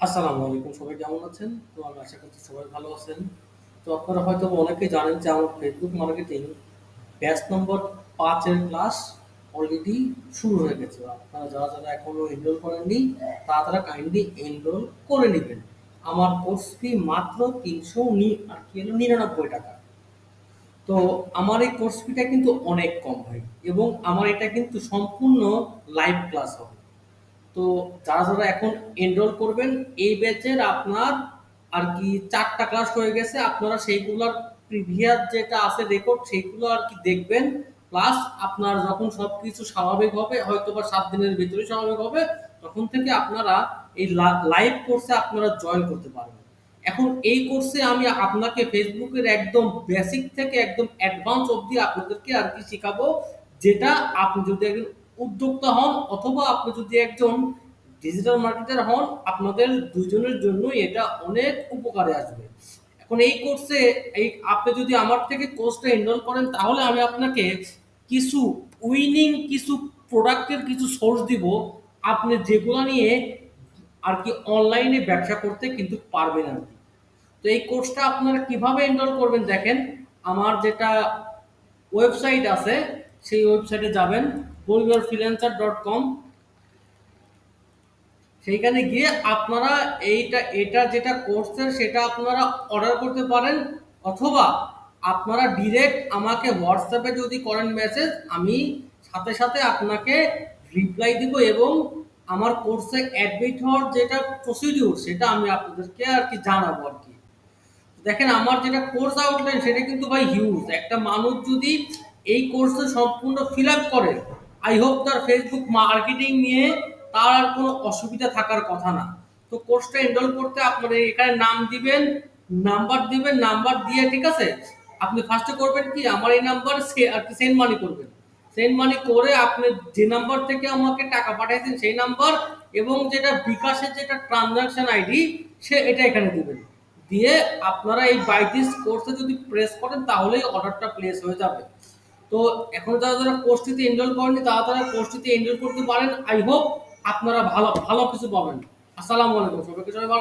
আসসালামু আলাইকুম সবাই কেমন আছেন? তো আমি আশা করছি সবাই ভালো আছেন। তো আপনারা হয়তো অনেকেই জানেন যে আমার ফেসবুক মার্কেটিং ব্যাচ নম্বর ৫ এর ক্লাস অলরেডি শুরু হয়ে গেছে। আপনারা যারা, যারা এখনও এনরোল করেননি তারা, তারা কাইন্ডলি এনরোল করে নেবেন আমার কোর্স ফি মাত্র ৩০০ নি আর কি হলো ৳৯৯ তো আমার এই কোর্স ফিটা কিন্তু অনেক কম হয় এবং আমার এটা কিন্তু সম্পূর্ণ লাইভ ক্লাস হবে। তো যারা, যারা এখন এনরোল করবেন এই ব্যাচের আপনার আর কি চারটা ক্লাস হয়ে গেছে। আপনারা সেইগুলার প্রিভিয়াস যেটা আছে রেকর্ড সেইগুলো আর কি দেখবেন। প্লাস আপনার যখন সবকিছু স্বাভাবিক হবে হয়তো বা সাত দিনের ভেতরেই স্বাভাবিক হবে, তখন থেকে আপনারা এই লাইভ কোর্সে আপনারা জয়েন করতে পারবেন। এখন এই কোর্সে আমি আপনাকে ফেসবুকের একদম বেসিক থেকে একদম অ্যাডভান্স অব্দি আপনাদেরকে আর কি শিখাবো। যেটা আপনি যদি একজন উদ্যোক্তা হন অথবা আপনি যদি একজন ডিজিটাল মার্কেটার হন, আপনাদের দুজনের জন্যই এটা অনেক উপকারে আসবে। এখন এই কোর্সে এই আপনি যদি আমার থেকে কোর্সটা এনরোল করেন তাহলে আমি আপনাকে কিছু উইনিং কিছু প্রোডাক্টের কিছু সোর্স দিব। আপনি যেগুলো নিয়ে আর কি অনলাইনে ব্যবসা করতে কিন্তু পারবেন আরকি। তো এই কোর্সটা আপনারা কীভাবে এনরোল করবেন দেখেন, আমার যেটা ওয়েবসাইট আছে সেই ওয়েবসাইটে যাবেন goyourfreelancer.com সেইখানে গিয়ে আপনারা এইটা এটা যেটা কোর্সের সেটা আপনারা অর্ডার করতে পারেন অথবা আপনারা ডিরেক্ট আমাকে হোয়াটসঅ্যাপে যদি করেন মেসেজ আমি সাথে, সাথে আপনাকে রিপ্লাই দিব এবং আমার কোর্সে অ্যাডমিট হওয়ার যেটা প্রসিডিউর সেটা আমি আপনাদেরকে আর কি জানাব আর কি দেখেন আমার যেটা কোর্স আউটলাইন সেটা কিন্তু ভাই হিউজ। একটা মানুষ যদি এই কোর্সে সম্পূর্ণ ফিল আপ করে, আই হোপ তার ফেসবুক মার্কেটিং নিয়ে তার আর কোনো অসুবিধা থাকার কথা না। তো কোর্সটা এনরোল করতে আপনারা এখানে নাম দিবেন, নাম্বার দিবেন, নাম্বার দিয়ে ঠিক আছে? আপনি ফার্স্টে করবেন কি আমার এই নাম্বার সেন্ড মানি করবেন। সেন্ড মানি করে আপনি যে নাম্বার থেকে আমাকে টাকা পাঠাইছেন সেই নাম্বার এবং যেটা বিকাশের যেটা ট্রান্সেকশন আইডি সে এটা এখানে দিবেন। দিয়ে আপনারা এই বাই দিস কোর্সে যদি প্রেস করেন তাহলেই অর্ডারটা প্লেস হয়ে যাবে। তো এখন যারা, যারা কোর্সটিতে এনরোল করেনি তারা, তারা কোর্সটিতে এনরোল করতে পারেন। আই হোপ আপনারা ভালো, ভালো কিছু পাবেন। আসসালামু আলাইকুম। সবাইকে সবাই